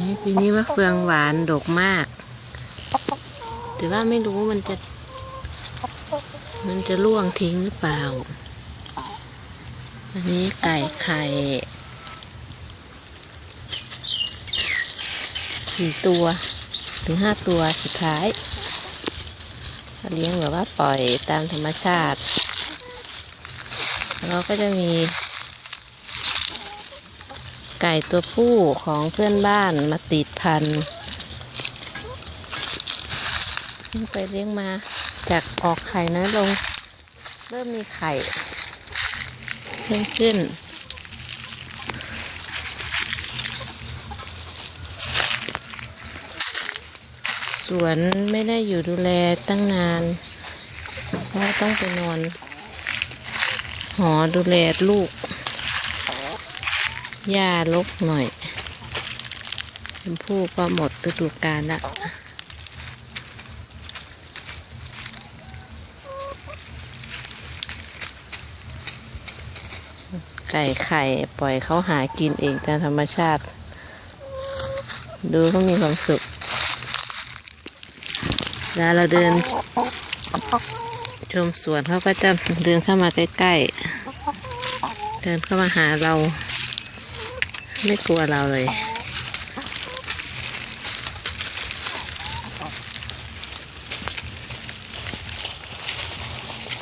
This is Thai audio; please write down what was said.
นี่ปีนี้มะเฟืองหวานดกมาก แต่ว่าไม่รู้มันจะ มันจะร่วงทิ้งหรือเปล่า อันนี้ไก่ไข่สี่ตัว ถึงห้าตัวสุดท้ายเลี้ยงแบบว่าปล่อยตามธรรมชาติ แล้วก็จะมี ไก่ตัวผู้ของเพื่อนบ้านมาติดพันธุ์ไปเลี้ยงมาจากออกไข่น้อยลง เริ่มมีไข่เพิ่มขึ้นสวนไม่ได้อยู่ดูแลตั้งนาน เพราะต้องไปนอน หอดูแลลูก หญ้าลกหน่อยชมพู่ก็หมดฤดูกาลละไก่ไข่ปล่อยเขาหากินเองตามธรรมชาติ ดูเขามีความสุขเวลาเราเดิน ชมสวนเขาก็จะเดินเข้ามาใกล้ๆ เดินเข้ามาหาเรา ไม่กลัวเราเลย